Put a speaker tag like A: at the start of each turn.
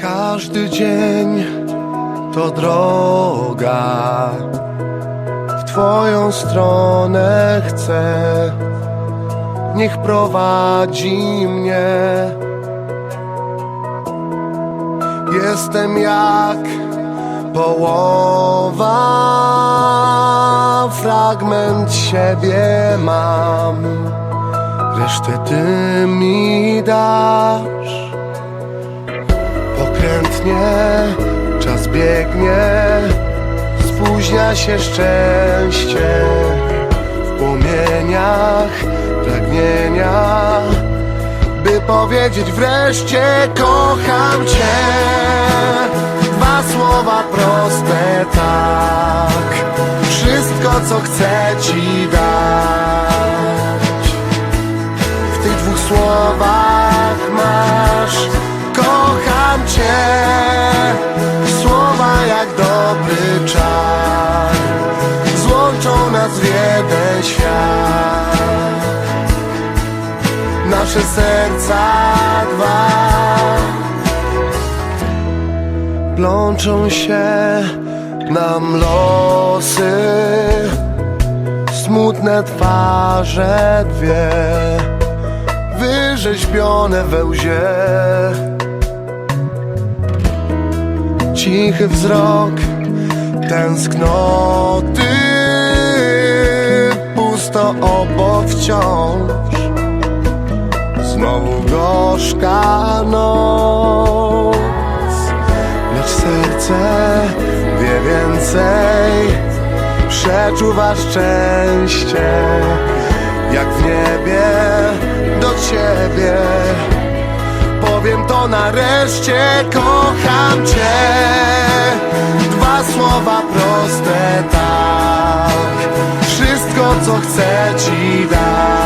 A: Każdy dzień to droga. W Twoją stronę chcę. Niech prowadzi mnie. Jestem jak połowa, fragment siebie mam. Resztę ty mi dasz. Biegnie, spóźnia się szczęście w płomieniach pragnienia, by powiedzieć wreszcie kocham cię. Dwa słowa proste, tak, wszystko co chcę ci dać. W tych dwóch słowach dobry Złączą nas w jeden świat. Nasze serca dwa. Plączą się nam losy. Smutne twarze dwie. Wyrzeźbione we łzie. Cichy wzrok tęsknoty Pusto obok wciąż. Znowu gorzka noc. Lecz serce wie więcej. Przeczuwa szczęście Jak w niebie do ciebie. Powiem to nareszcie Kocham cię co chcę ci dać